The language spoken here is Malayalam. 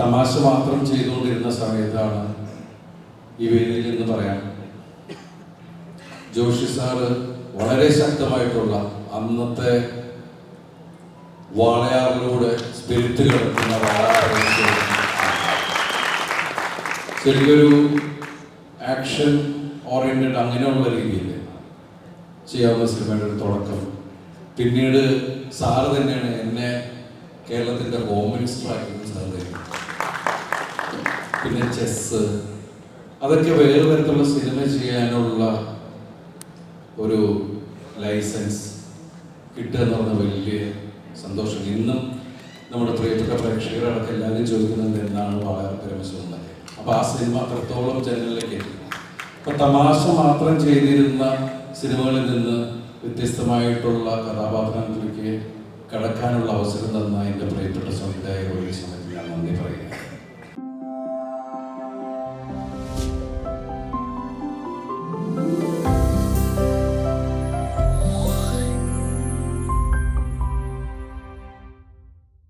തമാശ മാത്രം ചെയ്തുകൊണ്ടിരുന്ന സമയത്താണ് ഈ വേദിയിൽ എന്ന് പറയാം ജോഷി സാറ് വളരെ ശക്തമായിട്ടുള്ള അന്നത്തെ വാളയാറിലൂടെ സ്പിരിറ്റ് കിടക്കുന്ന ആക്ഷൻ ഓറിയന്റഡ് അങ്ങനെയുള്ള രീതിയിൽ ചെയ്യാവുന്ന സിനിമയുടെ ഒരു തുടക്കം. പിന്നീട് സാറ് തന്നെയാണ് എന്നെ കേരളത്തിന്റെ ഹോം മിനിസ്റ്റർ ആക്കിയത് പിന്നെ ചെസ് അതൊക്കെ വേറെ തരത്തിലുള്ള സിനിമ ചെയ്യാനുള്ള ഒരു ലൈസൻസ് കിട്ടുക എന്ന് പറഞ്ഞ വലിയ സന്തോഷം. ഇന്നും നമ്മുടെ പ്രിയപ്പെട്ട പ്രേക്ഷകരടക്കം എല്ലാവരും ചോദിക്കുന്നത് എന്താണ് വളരെ പരമശിവം അപ്പോൾ അപ്പൊ ആ സിനിമ അത്രത്തോളം ജനങ്ങളിലേക്ക് എത്തി അപ്പൊ തമാശ മാത്രം ചെയ്തിരുന്ന സിനിമകളിൽ നിന്ന് വ്യത്യസ്തമായിട്ടുള്ള കഥാപാത്രങ്ങളിലേക്ക് കടക്കാനുള്ള അവസരം തന്ന